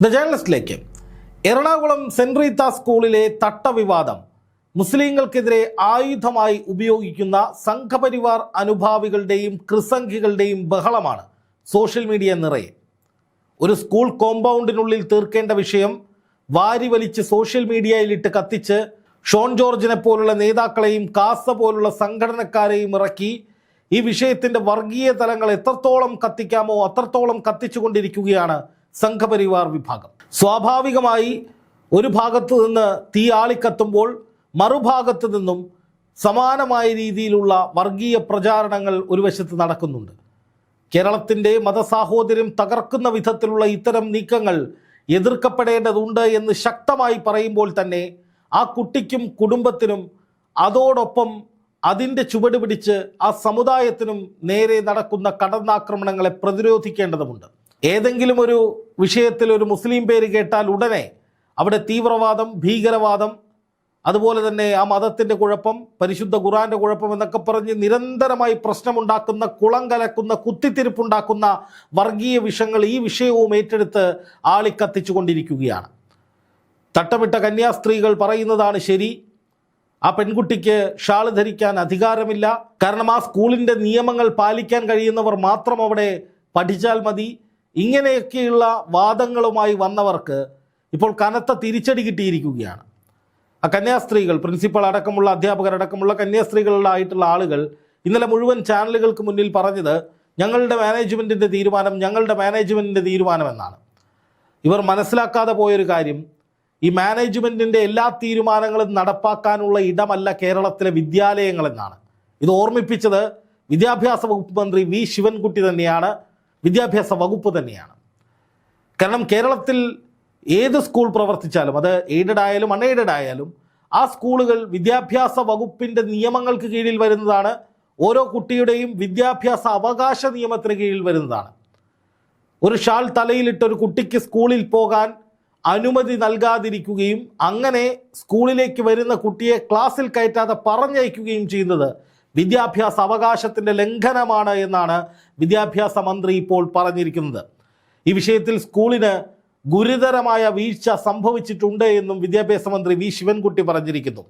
The ജേർണലിസ്റ്റിലേക്ക് Ernakulam Saint Rita സ്കൂളിലെ തട്ടവിവാദം. മുസ്ലിങ്ങൾക്കെതിരെ ആയുധമായി ഉപയോഗിക്കുന്ന സംഘപരിവാർ അനുഭാവികളുടെയും ക്രിസംഖികളുടെയും ബഹളമാണ് സോഷ്യൽ മീഡിയ നിറയെ. ഒരു സ്കൂൾ കോമ്പൗണ്ടിനുള്ളിൽ തീർക്കേണ്ട വിഷയം വാരി വലിച്ച് സോഷ്യൽ മീഡിയയിലിട്ട് കത്തിച്ച് ഷോൺ ജോർജിനെ പോലുള്ള നേതാക്കളെയും കാസ പോലുള്ള സംഘടനക്കാരെയും ഇറക്കി ഈ വിഷയത്തിന്റെ വർഗീയ തലങ്ങൾ എത്രത്തോളം കത്തിക്കാമോ അത്രത്തോളം കത്തിച്ചുകൊണ്ടിരിക്കുകയാണ് സംഘപരിവാർ വിഭാഗം. സ്വാഭാവികമായി ഒരു ഭാഗത്ത് നിന്ന് തീ ആളിക്കത്തുമ്പോൾ മറുഭാഗത്ത് നിന്നും സമാനമായ രീതിയിലുള്ള വർഗീയ പ്രചാരണങ്ങൾ ഒരു വശത്ത് നടക്കുന്നുണ്ട്. കേരളത്തിന്റെ മതസാഹോദര്യം തകർക്കുന്ന വിധത്തിലുള്ള ഇത്തരം നീക്കങ്ങൾ എതിർക്കപ്പെടേണ്ടതുണ്ട് എന്ന് ശക്തമായി പറയുമ്പോൾ തന്നെ ആ കുട്ടിക്കും കുടുംബത്തിനും അതോടൊപ്പം അതിന്റെ ചുവട് പിടിച്ച് ആ സമുദായത്തിനും നേരെ നടക്കുന്ന കടന്നാക്രമണങ്ങളെ പ്രതിരോധിക്കേണ്ടതുണ്ട്. ഏതെങ്കിലും ഒരു വിഷയത്തിൽ ഒരു മുസ്ലിം പേര് കേട്ടാൽ ഉടനെ അവിടെ തീവ്രവാദം ഭീകരവാദം അതുപോലെ തന്നെ ആ മതത്തിന്റെ കുഴപ്പം പരിശുദ്ധ ഖുറാന്റെ കുഴപ്പം എന്നൊക്കെ പറഞ്ഞ് നിരന്തരമായി പ്രശ്നമുണ്ടാക്കുന്ന കുളം കലക്കുന്ന കുത്തിത്തിരിപ്പുണ്ടാക്കുന്ന വർഗീയ വിഷങ്ങൾ ഈ വിഷയവും ഏറ്റെടുത്ത് ആളിക്കത്തിച്ചു കൊണ്ടിരിക്കുകയാണ് തട്ടമിട്ട കന്യാസ്ത്രീകൾ പറയുന്നതാണ് ശരി. ആ പെൺകുട്ടിക്ക് ഷാൾ ധരിക്കാൻ അധികാരമില്ല. കാരണം ആ സ്കൂളിന്റെ നിയമങ്ങൾ പാലിക്കാൻ കഴിയുന്നവർ മാത്രം അവിടെ പഠിച്ചാൽ മതി. ഇങ്ങനെയൊക്കെയുള്ള വാദങ്ങളുമായി വന്നവർക്ക് ഇപ്പോൾ കനത്ത തിരിച്ചടി കിട്ടിയിരിക്കുകയാണ്. ആ കന്യാസ്ത്രീകൾ പ്രിൻസിപ്പൾ അടക്കമുള്ള അധ്യാപകർ അധ്യാപകരടക്കമുള്ള കന്യാസ്ത്രീകളിലായിട്ടുള്ള ആളുകൾ ഇന്നലെ മുഴുവൻ ചാനലുകൾക്ക് മുന്നിൽ പറഞ്ഞത് ഞങ്ങളുടെ മാനേജ്മെന്റിന്റെ തീരുമാനം ഞങ്ങളുടെ മാനേജ്മെന്റിന്റെ തീരുമാനം എന്നാണ് ഇവർ മനസ്സിലാക്കാതെ പോയൊരു കാര്യം ഈ മാനേജ്മെന്റിന്റെ എല്ലാ തീരുമാനങ്ങളും നടപ്പാക്കാനുള്ള ഇടമല്ല കേരളത്തിലെ വിദ്യാലയങ്ങളെന്നാണ്. ഇത് ഓർമ്മിപ്പിച്ചത് വിദ്യാഭ്യാസ വകുപ്പ് മന്ത്രി വി. ശിവൻകുട്ടി തന്നെയാണ്. വിദ്യാഭ്യാസ വകുപ്പ് തന്നെയാണ്. കാരണം കേരളത്തിൽ ഏത് സ്കൂൾ പ്രവർത്തിച്ചാലും അത് എയ്ഡഡ് ആയാലും അൺഎയ്ഡഡ് ആയാലും ആ സ്കൂളുകൾ വിദ്യാഭ്യാസ വകുപ്പിന്റെ നിയമങ്ങൾക്ക് കീഴിൽ വരുന്നതാണ്. ഓരോ കുട്ടിയുടെയും വിദ്യാഭ്യാസ അവകാശ നിയമത്തിന് കീഴിൽ വരുന്നതാണ്. ഒരു ഷാൾ തലയിലിട്ട് ഒരു കുട്ടിക്ക് സ്കൂളിൽ പോകാൻ അനുമതി നൽകാതിരിക്കുകയും അങ്ങനെ സ്കൂളിലേക്ക് വരുന്ന കുട്ടിയെ ക്ലാസ്സിൽ കയറ്റാതെ പറഞ്ഞയക്കുകയും ചെയ്യുന്നത് വിദ്യാഭ്യാസ അവകാശത്തിന്റെ ലംഘനമാണ് എന്നാണ് വിദ്യാഭ്യാസ മന്ത്രി ഇപ്പോൾ പറഞ്ഞിരിക്കുന്നത്. ഈ വിഷയത്തിൽ സ്കൂളിന് ഗുരുതരമായ വീഴ്ച സംഭവിച്ചിട്ടുണ്ട് എന്നും വിദ്യാഭ്യാസ മന്ത്രി വി. ശിവൻകുട്ടി പറഞ്ഞിരിക്കുന്നു.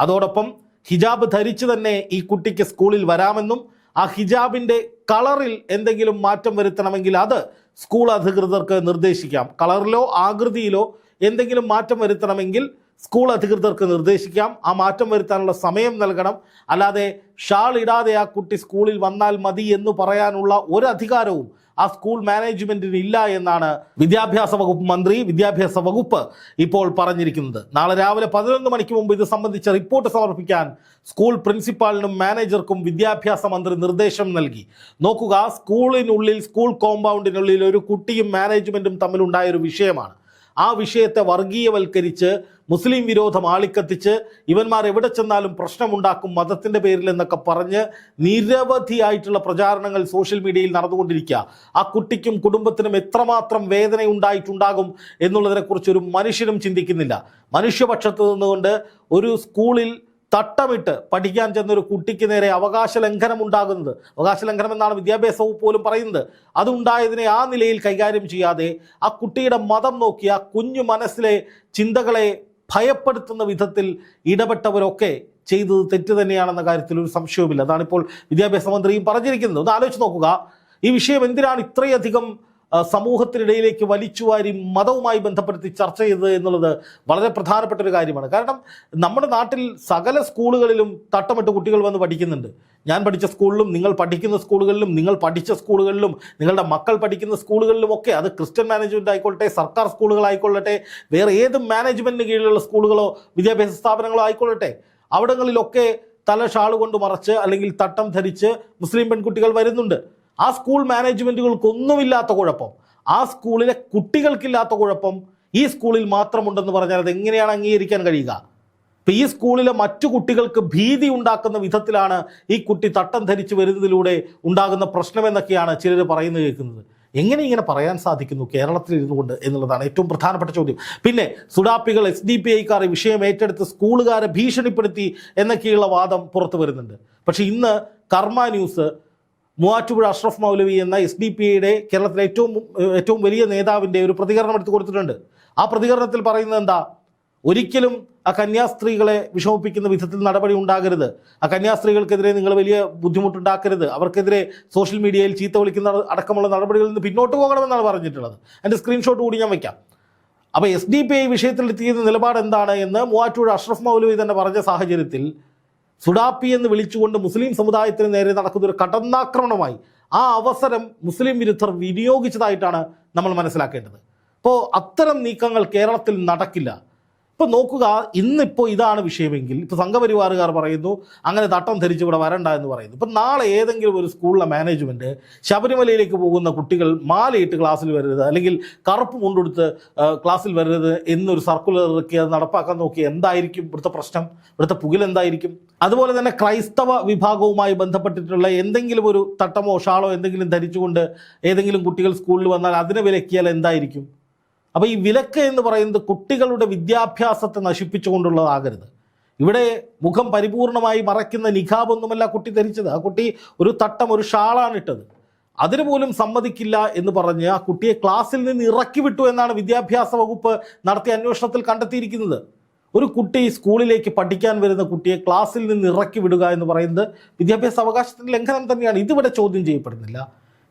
അതോടൊപ്പം ഹിജാബ് ധരിച്ചു തന്നെ ഈ കുട്ടിക്ക് സ്കൂളിൽ വരാമെന്നും ആ ഹിജാബിന്റെ കളറിൽ എന്തെങ്കിലും മാറ്റം വരുത്തണമെങ്കിൽ അത് സ്കൂൾ അധികൃതർക്ക് നിർദ്ദേശിക്കാം. കളറിലോ ആകൃതിയിലോ എന്തെങ്കിലും മാറ്റം വരുത്തണമെങ്കിൽ സ്കൂൾ അധികൃതർക്ക് നിർദ്ദേശിക്കാം. ആ മാറ്റം വരുത്താനുള്ള സമയം നൽകണം. അല്ലാതെ ഷാൾ ഇടാതെ ആ കുട്ടി സ്കൂളിൽ വന്നാൽ മതി എന്ന് പറയാനുള്ള ഒരു അധികാരവും ആ സ്കൂൾ മാനേജ്മെന്റിന് ഇല്ല എന്നാണ് വിദ്യാഭ്യാസ വകുപ്പ് മന്ത്രി വിദ്യാഭ്യാസ വകുപ്പ് ഇപ്പോൾ പറഞ്ഞിരിക്കുന്നത്. നാളെ രാവിലെ പതിനൊന്ന് മണിക്ക് മുമ്പ് ഇത് സംബന്ധിച്ച റിപ്പോർട്ട് സമർപ്പിക്കാൻ സ്കൂൾ പ്രിൻസിപ്പാളിനും മാനേജർക്കും വിദ്യാഭ്യാസ മന്ത്രി നിർദ്ദേശം നൽകി. നോക്കുക സ്കൂളിനുള്ളിൽ സ്കൂൾ കോമ്പൗണ്ടിനുള്ളിൽ ഒരു കുട്ടിയും മാനേജ്മെന്റും തമ്മിലുണ്ടായ ഒരു വിഷയമാണ്. ആ വിഷയത്തെ വർഗീയവൽക്കരിച്ച് മുസ്ലിം വിരോധം ആളിക്കത്തിച്ച് ഇവന്മാർ എവിടെ ചെന്നാലും പ്രശ്നമുണ്ടാക്കും മതത്തിന്റെ പേരിൽ എന്നൊക്കെ പറഞ്ഞ് നിരവധിയായിട്ടുള്ള പ്രചാരണങ്ങൾ സോഷ്യൽ മീഡിയയിൽ നടന്നുകൊണ്ടിരിക്കുക. ആ കുട്ടിക്കും കുടുംബത്തിനും എത്രമാത്രം വേദന ഉണ്ടായിട്ടുണ്ടാകും എന്നുള്ളതിനെക്കുറിച്ച് ഒരു മനുഷ്യനും ചിന്തിക്കുന്നില്ല. മനുഷ്യപക്ഷത്ത് നിന്നുകൊണ്ട് ഒരു സ്കൂളിൽ തട്ടമിട്ട് പഠിക്കാൻ ചെന്നൊരു കുട്ടിക്ക് നേരെ അവകാശ ലംഘനം ഉണ്ടാകുന്നത്. അവകാശ ലംഘനം എന്നാണ് വിദ്യാഭ്യാസ വകുപ്പ് പോലും പറയുന്നത്. അതുണ്ടായതിനെ ആ നിലയിൽ കൈകാര്യം ചെയ്യാതെ ആ കുട്ടിയുടെ മതം നോക്കി ആ കുഞ്ഞു മനസ്സിലെ ചിന്തകളെ ഭയപ്പെടുത്തുന്ന വിധത്തിൽ ഇടപെട്ടവരൊക്കെ ചെയ്തത് തെറ്റ് തന്നെയാണെന്ന കാര്യത്തിൽ ഒരു സംശയവുമില്ല. അതാണിപ്പോൾ വിദ്യാഭ്യാസ മന്ത്രിയും പറഞ്ഞിരിക്കുന്നത്. ഒന്ന് ആലോചിച്ച് നോക്കുക. ഈ വിഷയം എന്തിനാണ് ഇത്രയധികം സമൂഹത്തിനിടയിലേക്ക് വലിച്ചുവാരി മതവുമായി ബന്ധപ്പെടുത്തി ചർച്ച ചെയ്തത് എന്നുള്ളത് വളരെ പ്രധാനപ്പെട്ട ഒരു കാര്യമാണ്. കാരണം നമ്മുടെ നാട്ടിൽ സകല സ്കൂളുകളിലും തട്ടമിട്ട് കുട്ടികൾ വന്ന് പഠിക്കുന്നുണ്ട്. ഞാൻ പഠിച്ച സ്കൂളിലും നിങ്ങൾ പഠിക്കുന്ന സ്കൂളുകളിലും നിങ്ങൾ പഠിച്ച സ്കൂളുകളിലും നിങ്ങളുടെ മക്കൾ പഠിക്കുന്ന സ്കൂളുകളിലും ഒക്കെ അത് ക്രിസ്ത്യൻ മാനേജ്മെന്റ് ആയിക്കോട്ടെ സർക്കാർ സ്കൂളുകളായിക്കൊള്ളട്ടെ വേറെ ഏത് മാനേജ്മെന്റിന് കീഴിലുള്ള സ്കൂളുകളോ വിദ്യാഭ്യാസ സ്ഥാപനങ്ങളോ ആയിക്കൊള്ളട്ടെ അവിടങ്ങളിലൊക്കെ തല ഷാൾ കൊണ്ട് മറച്ച് അല്ലെങ്കിൽ തട്ടം ധരിച്ച് മുസ്ലിം പെൺകുട്ടികൾ വരുന്നുണ്ട്. ആ സ്കൂൾ മാനേജ്മെന്റുകൾക്കൊന്നുമില്ലാത്ത കുഴപ്പം. ആ സ്കൂളിലെ കുട്ടികൾക്കില്ലാത്ത കുഴപ്പം ഈ സ്കൂളിൽ മാത്രമുണ്ടെന്ന് പറഞ്ഞാൽ അത് എങ്ങനെയാണ് അംഗീകരിക്കാൻ കഴിയുക? ഇപ്പം ഈ സ്കൂളിലെ മറ്റു കുട്ടികൾക്ക് ഭീതി ഉണ്ടാക്കുന്ന വിധത്തിലാണ് ഈ കുട്ടി തട്ടം ധരിച്ച് വരുന്നതിലൂടെ ഉണ്ടാകുന്ന പ്രശ്നമെന്നൊക്കെയാണ് ചിലർ പറയുന്നത് കേൾക്കുന്നത്. എങ്ങനെ ഇങ്ങനെ പറയാൻ സാധിക്കുന്നു കേരളത്തിൽ ഇരുന്നുകൊണ്ട് എന്നുള്ളതാണ് ഏറ്റവും പ്രധാനപ്പെട്ട ചോദ്യം. പിന്നെ സുഡാപ്പികൾ എസ് ഡി പി ഐക്കാർ വിഷയം ഏറ്റെടുത്ത് സ്കൂളുകാരെ ഭീഷണിപ്പെടുത്തി എന്നൊക്കെയുള്ള വാദം പുറത്തു വരുന്നുണ്ട്. പക്ഷേ ഇന്ന് കർമ്മ ന്യൂസ് മൂവാറ്റുപുഴ അഷ്റഫ് മൗലവി എന്ന എസ് ഡി പി ഐയുടെ കേരളത്തിലെ ഏറ്റവും ഏറ്റവും വലിയ നേതാവിന്റെ ഒരു പ്രതികരണം എടുത്തു കൊടുത്തിട്ടുണ്ട്. ആ പ്രതികരണത്തിൽ പറയുന്നത് എന്താ? ഒരിക്കലും ആ കന്യാസ്ത്രീകളെ വിഷമിപ്പിക്കുന്ന വിധത്തിൽ നടപടി ഉണ്ടാകരുത്. ആ കന്യാസ്ത്രീകൾക്കെതിരെ നിങ്ങൾ വലിയ ബുദ്ധിമുട്ടുണ്ടാക്കരുത്. അവർക്കെതിരെ സോഷ്യൽ മീഡിയയിൽ ചീത്ത വിളിക്കുന്ന അടക്കമുള്ള നടപടികളിൽ നിന്ന് പിന്നോട്ട് പോകണമെന്നാണ് പറഞ്ഞിട്ടുള്ളത്. അതിന്റെ സ്ക്രീൻഷോട്ട് കൂടി ഞാൻ വയ്ക്കാം അപ്പോൾ എസ് ഡി പി ഐ വിഷയത്തിൽ എത്തിയ നിലപാട് എന്താണ് എന്ന് മൂവാറ്റൂർ അഷ്റഫ് മൗലവി തന്നെ പറഞ്ഞ സാഹചര്യത്തിൽ സുഡാപ്പി എന്ന് വിളിച്ചുകൊണ്ട് മുസ്ലിം സമുദായത്തിന് നേരെ നടക്കുന്ന ഒരു കടന്നാക്രമണമായി ആ അവസരം മുസ്ലിം വിരുദ്ധർ വിനിയോഗിച്ചതായിട്ടാണ് നമ്മൾ മനസ്സിലാക്കേണ്ടത്. അപ്പോൾ അത്തരം നീക്കങ്ങൾ കേരളത്തിൽ നടക്കില്ല. ഇപ്പോൾ നോക്കുക ഇന്നിപ്പോൾ ഇതാണ് വിഷയമെങ്കിൽ ഇപ്പോൾ സംഘപരിവാറുകാർ പറയുന്നു അങ്ങനെ തട്ടം ധരിച്ച് ഇവിടെ വരണ്ട എന്ന് പറയുന്നു. ഇപ്പം നാളെ ഏതെങ്കിലും ഒരു സ്കൂളിലെ മാനേജ്മെന്റ് ശബരിമലയിലേക്ക് പോകുന്ന കുട്ടികൾ മാലയിട്ട് ക്ലാസ്സിൽ വരരുത് അല്ലെങ്കിൽ കറുപ്പ് മുണ്ടെടുത്ത് ക്ലാസ്സിൽ വരരുത് എന്നൊരു സർക്കുലർ ഇറക്കി അത് നടപ്പാക്കാൻ നോക്കി എന്തായിരിക്കും ഇവിടുത്തെ പ്രശ്നം? ഇവിടുത്തെ പുകിൽ എന്തായിരിക്കും? അതുപോലെ തന്നെ ക്രൈസ്തവ വിഭാഗവുമായി ബന്ധപ്പെട്ടിട്ടുള്ള എന്തെങ്കിലും ഒരു തട്ടമോ ഷാളോ എന്തെങ്കിലും ധരിച്ചുകൊണ്ട് ഏതെങ്കിലും കുട്ടികൾ സ്കൂളിൽ വന്നാൽ അതിനെ വിലക്കിയാൽ എന്തായിരിക്കും? അപ്പോൾ ഈ വിലക്ക് എന്ന് പറയുന്നത് കുട്ടികളുടെ വിദ്യാഭ്യാസത്തെ നശിപ്പിച്ചുകൊണ്ടുള്ളതാകരുത് ഇവിടെ മുഖം പരിപൂർണമായി മറയ്ക്കുന്ന നിഖാബൊന്നുമല്ല കുട്ടി ധരിച്ചത്. ആ കുട്ടി ഒരു തട്ടം ഒരു ഷാളാണ് ഇട്ടത്. അതിന് പോലും സമ്മതിക്കില്ല എന്ന് പറഞ്ഞ് ആ കുട്ടിയെ ക്ലാസ്സിൽ നിന്ന് ഇറക്കി വിട്ടു എന്നാണ് വിദ്യാഭ്യാസ വകുപ്പ് നടത്തിയ അന്വേഷണത്തിൽ കണ്ടെത്തിയിരിക്കുന്നത്. ഒരു കുട്ടി സ്കൂളിലേക്ക് പഠിക്കാൻ വരുന്ന കുട്ടിയെ ക്ലാസ്സിൽ നിന്ന് ഇറക്കി വിടുക എന്ന് പറയുന്നത് വിദ്യാഭ്യാസ അവകാശത്തിന്റെ ലംഘനം തന്നെയാണ്. ഇതിവിടെ ചോദ്യം ചെയ്യപ്പെടുന്നില്ല.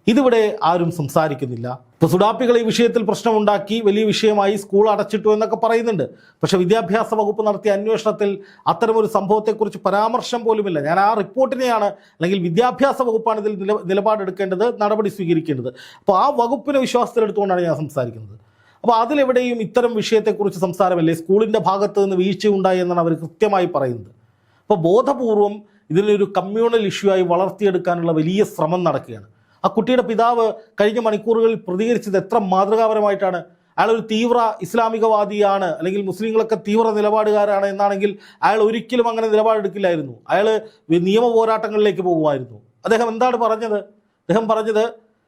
ഇതിവിടെ ആരും സംസാരിക്കുന്നില്ല. ഇപ്പോൾ സുഡാപ്പികൾ ഈ വിഷയത്തിൽ പ്രശ്നമുണ്ടാക്കി വലിയ വിഷയമായി സ്കൂൾ അടച്ചിട്ടു എന്നൊക്കെ പറയുന്നുണ്ട്. പക്ഷെ വിദ്യാഭ്യാസ വകുപ്പ് നടത്തിയ അന്വേഷണത്തിൽ അത്തരമൊരു സംഭവത്തെക്കുറിച്ച് പരാമർശം പോലുമില്ല. ഞാൻ ആ റിപ്പോർട്ടിനെയാണ് അല്ലെങ്കിൽ വിദ്യാഭ്യാസ വകുപ്പാണ് ഇതിൽ നില നിലപാടെടുക്കേണ്ടത് നടപടി സ്വീകരിക്കേണ്ടത്. അപ്പോൾ ആ വകുപ്പിനെ വിശ്വാസത്തിലെടുത്തുകൊണ്ടാണ് ഞാൻ സംസാരിക്കുന്നത്. അപ്പോൾ അതിലെവിടെയും ഇത്തരം വിഷയത്തെക്കുറിച്ച് സംസാരമല്ലേ? സ്കൂളിന്റെ ഭാഗത്ത് നിന്ന് വീഴ്ചയുണ്ടായി എന്നാണ് അവർ കൃത്യമായി പറയുന്നത്. അപ്പോൾ ബോധപൂർവം ഇതിനൊരു കമ്മ്യൂണൽ ഇഷ്യൂ ആയി വളർത്തിയെടുക്കാനുള്ള വലിയ ശ്രമം നടക്കുകയാണ്. ആ കുട്ടിയുടെ പിതാവ് കഴിഞ്ഞ മണിക്കൂറുകളിൽ പ്രതികരിച്ചത് എത്ര മാതൃകാപരമായിട്ടാണ്? അയാൾ ഒരു തീവ്ര ഇസ്ലാമികവാദിയാണ് അല്ലെങ്കിൽ മുസ്ലിങ്ങളൊക്കെ തീവ്ര നിലപാടുകാരാണ് എന്നാണെങ്കിൽ അയാൾ ഒരിക്കലും അങ്ങനെ നിലപാടെടുക്കില്ലായിരുന്നു. അയാൾ നിയമ പോരാട്ടങ്ങളിലേക്ക് പോകുമായിരുന്നു. അദ്ദേഹം എന്താണ് പറഞ്ഞത്? അദ്ദേഹം പറഞ്ഞത്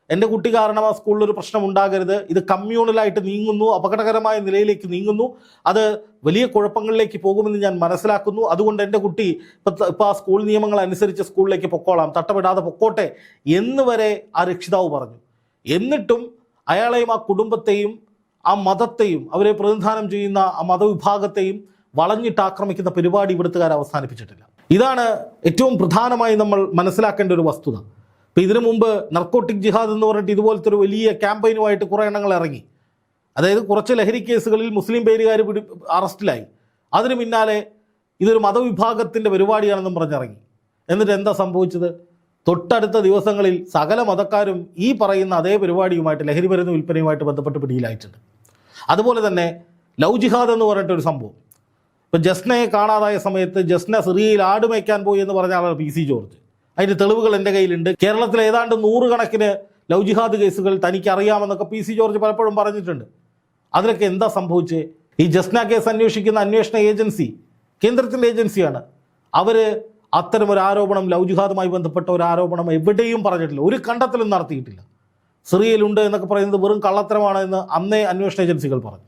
എന്റെ കുട്ടി കാരണം ആ സ്കൂളിൽ ഒരു പ്രശ്നം ഉണ്ടാകരുത്. ഇത് കമ്മ്യൂണലായിട്ട് നീങ്ങുന്നു അപകടകരമായ നിലയിലേക്ക് നീങ്ങുന്നു. അത് വലിയ കുഴപ്പങ്ങളിലേക്ക് പോകുമെന്ന് ഞാൻ മനസ്സിലാക്കുന്നു. അതുകൊണ്ട് എന്റെ കുട്ടി ഇപ്പം ഇപ്പോൾ ആ സ്കൂൾ നിയമങ്ങൾ അനുസരിച്ച് സ്കൂളിലേക്ക് പൊക്കോളാം. തട്ടമിടാതെ പൊക്കോട്ടെ എന്ന് വരെ ആ രക്ഷിതാവ് പറഞ്ഞു. എന്നിട്ടും അയാളെയും ആ കുടുംബത്തെയും ആ മതത്തെയും അവരെ പ്രതിനിധാനം ചെയ്യുന്ന ആ മതവിഭാഗത്തെയും വളഞ്ഞിട്ട് ആക്രമിക്കുന്ന പരിപാടി ഇവിടുത്തുകാർ അവസാനിപ്പിച്ചിട്ടില്ല. ഇതാണ് ഏറ്റവും പ്രധാനമായി നമ്മൾ മനസ്സിലാക്കേണ്ട ഒരു വസ്തുത. ഇപ്പം ഇതിനു മുമ്പ് നർക്കോട്ടിക് ജിഹാദ് എന്ന് പറഞ്ഞിട്ട് ഇതുപോലത്തെ ഒരു വലിയ ക്യാമ്പയിനുമായിട്ട് കുറേ എണ്ണങ്ങൾ ഇറങ്ങി. അതായത് കുറച്ച് ലഹരി കേസുകളിൽ മുസ്ലിം പേരുകാർ പിടി അറസ്റ്റിലായി. അതിന് പിന്നാലെ ഇതൊരു മതവിഭാഗത്തിന്റെ പരിപാടിയാണെന്നും പറഞ്ഞിറങ്ങി. എന്നിട്ട് എന്താ സംഭവിച്ചത്? തൊട്ടടുത്ത ദിവസങ്ങളിൽ സകല മതക്കാരും ഈ പറയുന്ന അതേ പരിപാടിയുമായിട്ട് ലഹരി മരുന്ന് വിൽപ്പനയുമായിട്ട് ബന്ധപ്പെട്ട് പിടിയിലായിട്ടുണ്ട്. അതുപോലെ തന്നെ ലവ് ജിഹാദ് എന്ന് പറഞ്ഞിട്ടൊരു സംഭവം. ഇപ്പം ജസ്നയെ കാണാതായ സമയത്ത് ജസ്ന സിറിയയിൽ ആട് മേയ്ക്കാൻ പോയി എന്ന് പറഞ്ഞ ആളാണ് പി സി ജോർജ്. അതിന്റെ തെളിവുകൾ എന്റെ കയ്യിലുണ്ട്. കേരളത്തിൽ ഏതാണ്ട് നൂറുകണക്കിന് ലവ് ജിഹാദ് കേസുകൾ തനിക്ക് അറിയാമെന്നൊക്കെ പി സി ജോർജ് പലപ്പോഴും പറഞ്ഞിട്ടുണ്ട്. അതിലൊക്കെ എന്താ സംഭവിച്ചത് ഈ ജസ്ന കേസ് അന്വേഷിക്കുന്ന അന്വേഷണ ഏജൻസി കേന്ദ്രത്തിന്റെ ഏജൻസിയാണ്. അവർ അത്തരം ഒരു ആരോപണം ലൗജിഹാദുമായി ജിഹാദുമായി ബന്ധപ്പെട്ട ഒരു ആരോപണം എവിടെയും പറഞ്ഞിട്ടില്ല. ഒരു കണ്ടെത്തലും നടത്തിയിട്ടില്ല. സിറിയയിലുണ്ട് എന്നൊക്കെ പറയുന്നത് വെറും കള്ളത്തരമാണ് എന്ന് അന്നേ അന്വേഷണ ഏജൻസികൾ പറഞ്ഞു.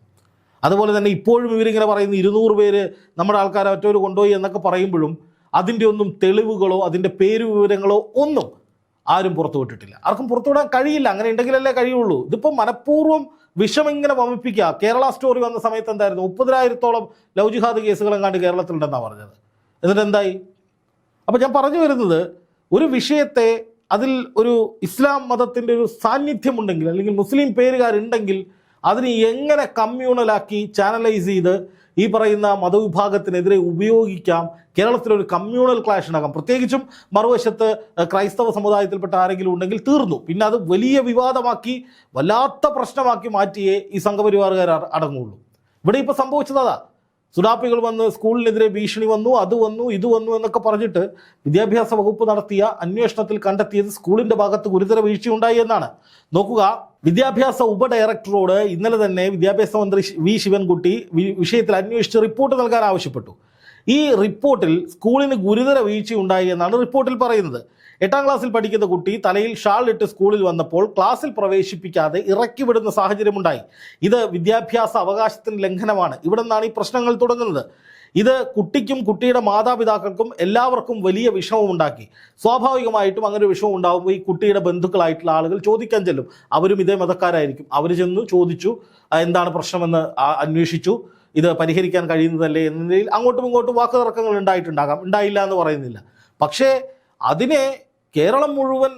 അതുപോലെ തന്നെ ഇപ്പോഴും ഇവരിങ്ങനെ പറയുന്ന ഇരുന്നൂറ് പേര് നമ്മുടെ ആൾക്കാരെ ഒറ്റവർ കൊണ്ടുപോയി എന്നൊക്കെ പറയുമ്പോഴും അതിന്റെ ഒന്നും തെളിവുകളോ അതിന്റെ പേര് വിവരങ്ങളോ ഒന്നും ആരും പുറത്തു വിട്ടിട്ടില്ല. ആർക്കും പുറത്തുവിടാൻ കഴിയില്ല. അങ്ങനെ ഉണ്ടെങ്കിലല്ലേ കഴിയുള്ളൂ. ഇതിപ്പോൾ മനഃപൂർവം വിഷം ഇങ്ങനെ വമിപ്പിക്കുക. കേരള സ്റ്റോറി വന്ന സമയത്ത് എന്തായിരുന്നു? മുപ്പതിനായിരത്തോളം ലവ് ജിഹാദ് കേസുകൾ എങ്ങാണ്ട് കേരളത്തിലുണ്ടെന്നാണ് പറഞ്ഞത്. എന്നിട്ട് എന്തായി? അപ്പോൾ ഞാൻ പറഞ്ഞു വരുന്നത് ഒരു വിഷയത്തെ അതിൽ ഒരു ഇസ്ലാം മതത്തിന്റെ ഒരു സാന്നിധ്യമുണ്ടെങ്കിൽ അല്ലെങ്കിൽ മുസ്ലിം പേരുകാരുണ്ടെങ്കിൽ അതിനെ എങ്ങനെ കമ്മ്യൂണലാക്കി ചാനലൈസ് ചെയ്ത് ഈ പറയുന്ന മതവിഭാഗത്തിനെതിരെ ഉപയോഗിക്കാം? കേരളത്തിലൊരു കമ്മ്യൂണൽ ക്ലാഷ് ഉണ്ടാകാം പ്രത്യേകിച്ചും മറുവശത്ത് ക്രൈസ്തവ സമുദായത്തിൽപ്പെട്ട ആരെങ്കിലും ഉണ്ടെങ്കിൽ തീർന്നു. പിന്നെ അത് വലിയ വിവാദമാക്കി വല്ലാത്ത പ്രശ്നമാക്കി മാറ്റിയേ ഈ സംഘപരിവാറുകാർ അടങ്ങുകയുള്ളൂ ഇവിടെ ഇപ്പോൾ സംഭവിച്ചത് അതാ. സുഡാപ്പികൾ വന്ന് സ്കൂളിനെതിരെ ഭീഷണി വന്നു അത് വന്നു ഇത് വന്നു എന്നൊക്കെ പറഞ്ഞിട്ട് വിദ്യാഭ്യാസ വകുപ്പ് നടത്തിയ അന്വേഷണത്തിൽ കണ്ടെത്തിയത് സ്കൂളിന്റെ ഭാഗത്ത് ഗുരുതര വീഴ്ചയുണ്ടായി എന്നാണ്. നോക്കുക വിദ്യാഭ്യാസ ഉപഡയറക്ടറോട് ഇന്നലെ തന്നെ വിദ്യാഭ്യാസ മന്ത്രി വി. ശിവൻകുട്ടി വിഷയത്തിൽ അന്വേഷിച്ച് റിപ്പോർട്ട് നൽകാൻ ആവശ്യപ്പെട്ടു. ഈ റിപ്പോർട്ടിൽ സ്കൂളിന് ഗുരുതര വീഴ്ചയുണ്ടായി എന്നാണ് റിപ്പോർട്ടിൽ പറയുന്നത്. എട്ടാം ക്ലാസ്സിൽ പഠിക്കുന്ന കുട്ടി തലയിൽ ഷാൾ ഇട്ട് സ്കൂളിൽ വന്നപ്പോൾ ക്ലാസ്സിൽ പ്രവേശിപ്പിക്കാതെ ഇറക്കി വിടുന്ന സാഹചര്യമുണ്ടായി. ഇത് വിദ്യാഭ്യാസ അവകാശത്തിന് ലംഘനമാണ്. ഇവിടെ നിന്നാണ് ഈ പ്രശ്നങ്ങൾ തുടങ്ങുന്നത്. ഇത് കുട്ടിക്കും കുട്ടിയുടെ മാതാപിതാക്കൾക്കും എല്ലാവർക്കും വലിയ വിഷമം ഉണ്ടാക്കി സ്വാഭാവികമായിട്ടും അങ്ങനെ ഒരു വിഷമം ഉണ്ടാകുമ്പോൾ ഈ കുട്ടിയുടെ ബന്ധുക്കളായിട്ടുള്ള ആളുകൾ ചോദിക്കാൻ ചെല്ലും. അവരും ഇതേ മതക്കാരായിരിക്കും. അവർ ചെന്നു ചോദിച്ചു എന്താണ് പ്രശ്നമെന്ന് അന്വേഷിച്ചു. ഇത് പരിഹരിക്കാൻ കഴിയുന്നതല്ലേ? എന്ന നിലയിൽ അങ്ങോട്ടും ഇങ്ങോട്ടും വാക്കുതർക്കങ്ങൾ ഉണ്ടായിട്ടുണ്ടാകാം. ഉണ്ടായില്ല എന്ന് പറയുന്നില്ല. പക്ഷേ അതിനെ കേരളം മുഴുവൻ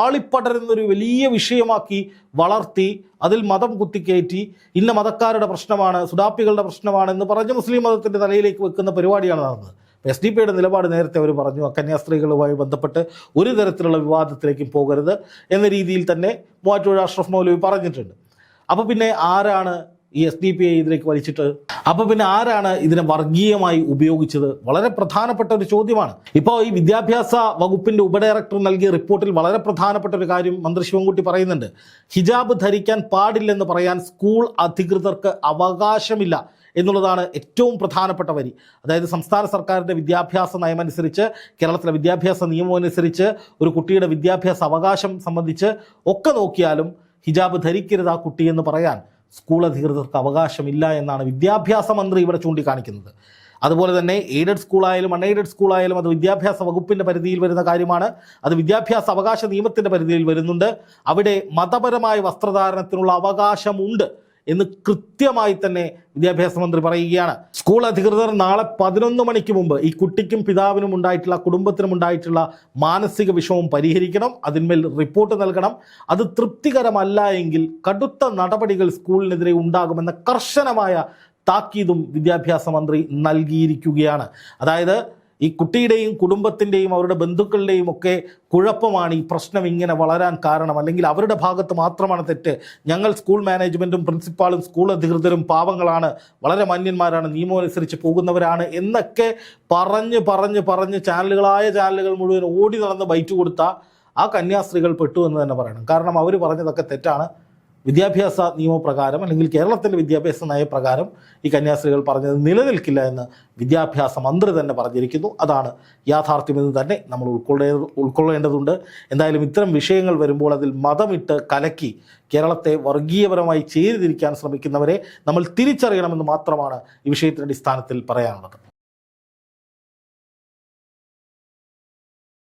ആളിപ്പടരുന്നൊരു വലിയ വിഷയമാക്കി വളർത്തി അതിൽ മതം കുത്തിക്കയറ്റി ഇന്ന മതക്കാരുടെ പ്രശ്നമാണ് സുഡാപ്പികളുടെ പ്രശ്നമാണ് എന്ന് പറഞ്ഞ് മുസ്ലിം മതത്തിന്റെ തലയിലേക്ക് വെക്കുന്ന പരിപാടിയാണ് നടന്നത്. എസ് ഡി പിയുടെ നിലപാട് നേരത്തെ അവർ പറഞ്ഞു കന്യാസ്ത്രീകളുമായി ബന്ധപ്പെട്ട് ഒരു തരത്തിലുള്ള വിവാദത്തിലേക്കും പോകരുത് എന്ന രീതിയിൽ തന്നെ മൂവാറ്റുപുഴ അഷ്റഫ് മൗലവി പറഞ്ഞിട്ടുണ്ട്. അപ്പോൾ പിന്നെ ആരാണ് ഈ എസ് ഡി പി ഐ ഇതിലേക്ക് വലിച്ചിട്ട്. അപ്പോൾ പിന്നെ ആരാണ് ഇതിനെ വർഗീയമായി ഉപയോഗിച്ചത്? വളരെ പ്രധാനപ്പെട്ട ഒരു ചോദ്യമാണ്. ഇപ്പോൾ ഈ വിദ്യാഭ്യാസ വകുപ്പിന്റെ ഉപഡയറക്ടർ നൽകിയ റിപ്പോർട്ടിൽ വളരെ പ്രധാനപ്പെട്ട ഒരു കാര്യം മന്ത്രി ശിവൻകുട്ടി പറയുന്നുണ്ട്. ഹിജാബ് ധരിക്കാൻ പാടില്ലെന്ന് പറയാൻ സ്കൂൾ അധികൃതർക്ക് അവകാശമില്ല എന്നുള്ളതാണ് ഏറ്റവും പ്രധാനപ്പെട്ട വരി. അതായത് സംസ്ഥാന സർക്കാരിന്റെ വിദ്യാഭ്യാസ നയമനുസരിച്ച് കേരളത്തിലെ വിദ്യാഭ്യാസ നിയമം അനുസരിച്ച് ഒരു കുട്ടിയുടെ വിദ്യാഭ്യാസ അവകാശം സംബന്ധിച്ച് ഒക്കെ നോക്കിയാലും ഹിജാബ് ധരിക്കരുത് ആ കുട്ടിയെന്ന് പറയാൻ. സ്കൂൾ അധികൃതർക്ക് അവകാശമില്ല എന്നാണ് വിദ്യാഭ്യാസ മന്ത്രി ഇവിടെ ചൂണ്ടിക്കാണിക്കുന്നത്. അതുപോലെ തന്നെ എയ്ഡഡ് സ്കൂളായാലും അൺഎയ്ഡഡ് സ്കൂളായാലും അത് വിദ്യാഭ്യാസ വകുപ്പിന്റെ പരിധിയിൽ വരുന്ന കാര്യമാണ്. അത് വിദ്യാഭ്യാസ അവകാശ നിയമത്തിന്റെ പരിധിയിൽ വരുന്നുണ്ട്. അവിടെ മതപരമായ വസ്ത്രധാരണത്തിനുള്ള അവകാശമുണ്ട്. എന്ന് കൃത്യമായി തന്നെ വിദ്യാഭ്യാസ മന്ത്രി പറയുകയാണ്. സ്കൂൾ അധികൃതർ നാളെ പതിനൊന്ന് മണിക്ക് മുമ്പ് ഈ കുട്ടിക്കും പിതാവിനും ഉണ്ടായിട്ടുള്ള കുടുംബത്തിനും ഉണ്ടായിട്ടുള്ള മാനസിക വിഷമം പരിഹരിക്കണം അതിന്മേൽ റിപ്പോർട്ട് നൽകണം. അത് തൃപ്തികരമല്ല എങ്കിൽ കടുത്ത നടപടികൾ സ്കൂളിനെതിരെ ഉണ്ടാകുമെന്ന കർശനമായ താക്കീതും വിദ്യാഭ്യാസ മന്ത്രി നൽകിയിരിക്കുകയാണ്. അതായത് ഈ കുട്ടിയുടെയും കുടുംബത്തിന്റെയും അവരുടെ ബന്ധുക്കളുടെയും ഒക്കെ കുഴപ്പമാണ് ഈ പ്രശ്നം ഇങ്ങനെ വളരാൻ കാരണം. അല്ലെങ്കിൽ അവരുടെ ഭാഗത്ത് മാത്രമാണ് തെറ്റ്. ഞങ്ങൾ സ്കൂൾ മാനേജ്മെന്റും പ്രിൻസിപ്പാളും സ്കൂൾ അധികൃതരും പാവങ്ങളാണ്. വളരെ മാന്യന്മാരാണ്. നിയമം അനുസരിച്ച് പോകുന്നവരാണ് എന്നൊക്കെ പറഞ്ഞ് പറഞ്ഞ് പറഞ്ഞ് ചാനലുകളായ ചാനലുകൾ മുഴുവൻ ഓടി നടന്ന് ബൈറ്റ് കൊടുത്ത ആ കന്യാസ്ത്രീകൾ പെട്ടു എന്ന് തന്നെ പറയണം. കാരണം അവർ പറഞ്ഞതൊക്കെ തെറ്റാണ്. വിദ്യാഭ്യാസ നിയമപ്രകാരം അല്ലെങ്കിൽ കേരളത്തിന്റെ വിദ്യാഭ്യാസ നയപ്രകാരം ഈ കന്യാസ്ത്രീകൾ പറഞ്ഞത് നിലനിൽക്കില്ല എന്ന് വിദ്യാഭ്യാസ മന്ത്രി തന്നെ പറഞ്ഞിരിക്കുന്നു. അതാണ് യാഥാർത്ഥ്യമെന്ന് തന്നെ നമ്മൾ ഉൾക്കൊള്ളേ ഉൾക്കൊള്ളേണ്ടതുണ്ട്. എന്തായാലും ഇത്തരം വിഷയങ്ങൾ വരുമ്പോൾ അതിൽ മതമിട്ട് കലക്കി കേരളത്തെ വർഗീയപരമായി ചേരിതിരിക്കാൻ ശ്രമിക്കുന്നവരെ നമ്മൾ തിരിച്ചറിയണമെന്ന് മാത്രമാണ് ഈ വിഷയത്തിന്റെ അടിസ്ഥാനത്തിൽ പറയാനുള്ളത്.